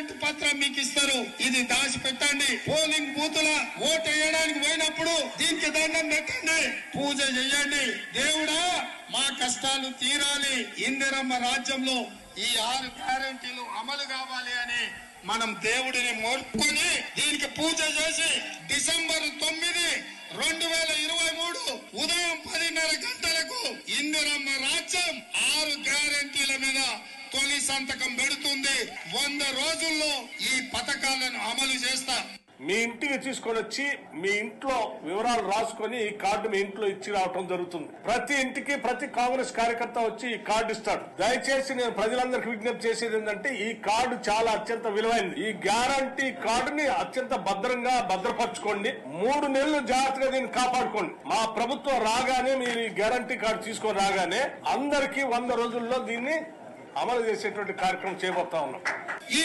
Guarantee పత్రం మీకు ఇస్తారు. ఇది దాచి పెట్టండి పోలింగ్ బూతుల ఓటు వేయడానికి పోయినప్పుడు దీనికి దండం పెట్టండి. పూజ చెయ్యండి దేవుడా మా కష్టాలు తీరాలి. ఇందిరమ్మ రాజ్యంలో ఈ ఆరు గ్యారంటీలు అమలు కావాలి అని మనం దేవుడిని మోర్చుకొని దీనికి పూజ చేసి డిసెంబర్ తొమ్మిది రెండు వేల ఇరవై మూడు ఉదయం పదిన్నర గంటలకు ఇందిరమ్మ రాజ్యం ఆరు గ్యారంటీల మీద తొలి సంతకం పెడుతుంది. వంద రోజుల్లో ఈ పథకాలను అమలు చేస్తా. మీ ఇంటికి తీసుకొని వచ్చి మీ ఇంట్లో వివరాలు రాసుకొని ఈ కార్డు మీ ఇంట్లో ఇచ్చి రావటం జరుగుతుంది. ప్రతి ఇంటికి ప్రతి కాంగ్రెస్ కార్యకర్త వచ్చి ఈ కార్డు ఇస్తాడు. దయచేసి నేను ప్రజలందరికీ విజ్ఞప్తి చేసేది ఏంటంటే ఈ కార్డు చాలా అత్యంత విలువైనది. ఈ గ్యారంటీ కార్డుని అత్యంత భద్రంగా భద్రపరచుకోండి. మూడు నెలలు జాగ్రత్తగా దీన్ని కాపాడుకోండి. మా ప్రభుత్వం రాగానే మీరు ఈ గ్యారంటీ కార్డు తీసుకొని రాగానే అందరికీ వంద రోజుల్లో దీన్ని అమలు చేసేటువంటి కార్యక్రమం చేయబోతా ఉన్నాం. ఈ